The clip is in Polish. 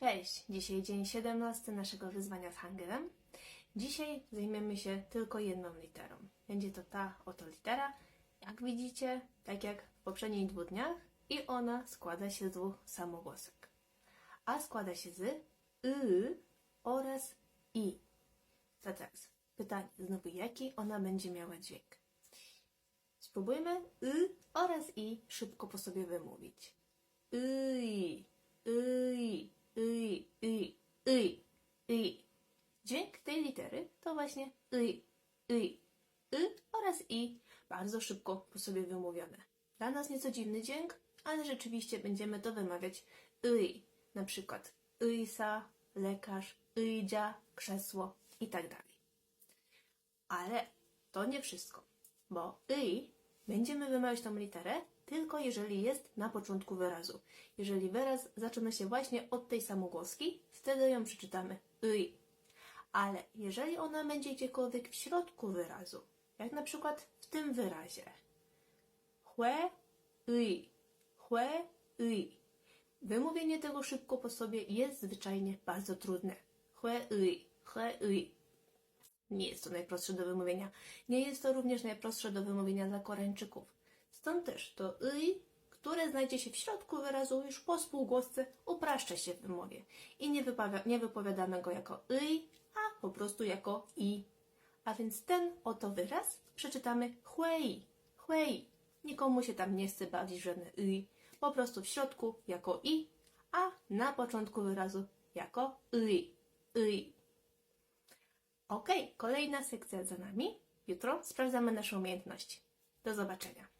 Cześć! Dzisiaj dzień 17 naszego wyzwania z Hangelem. Dzisiaj zajmiemy się tylko jedną literą. Będzie to ta oto litera. Jak widzicie, tak jak w poprzednich dwóch dniach, i ona składa się z dwóch samogłosek. A składa się z y oraz i. To teraz pytanie znowu, jaki ona będzie miała dźwięk. Spróbujmy y oraz i szybko po sobie wymówić. Yj, yj, Dźwięk tej litery to właśnie yj, yj, y oraz i bardzo szybko po sobie wymówione. Dla nas nieco dziwny dźwięk, ale rzeczywiście będziemy to wymawiać yj. Na przykład yjsa, lekarz, yjdzia, krzesło i tak. Ale to nie wszystko, bo y będziemy wymawiać tą literę tylko jeżeli jest na początku wyrazu. Jeżeli wyraz zaczyna się właśnie od tej samogłoski, wtedy ją przeczytamy y. Ale jeżeli ona będzie gdziekolwiek w środku wyrazu, jak na przykład w tym wyrazie, chłe, y, chłe, y. Wymówienie tego szybko po sobie jest zwyczajnie bardzo trudne. Chłe, y, chłe, y. Nie jest to najprostsze do wymówienia. Nie jest to również najprostsze do wymówienia dla Koreańczyków. Stąd też to y, które znajdzie się w środku wyrazu już po spółgłosce, upraszcza się w wymowie. I nie, wypawia, nie wypowiadamy go jako y, po prostu jako i. A więc ten oto wyraz przeczytamy chłei, chłei. Nikomu się tam nie chce bawić żadne y. Po prostu w środku jako i, a na początku wyrazu jako y, y. Ok, kolejna sekcja za nami. Jutro sprawdzamy nasze umiejętności. Do zobaczenia.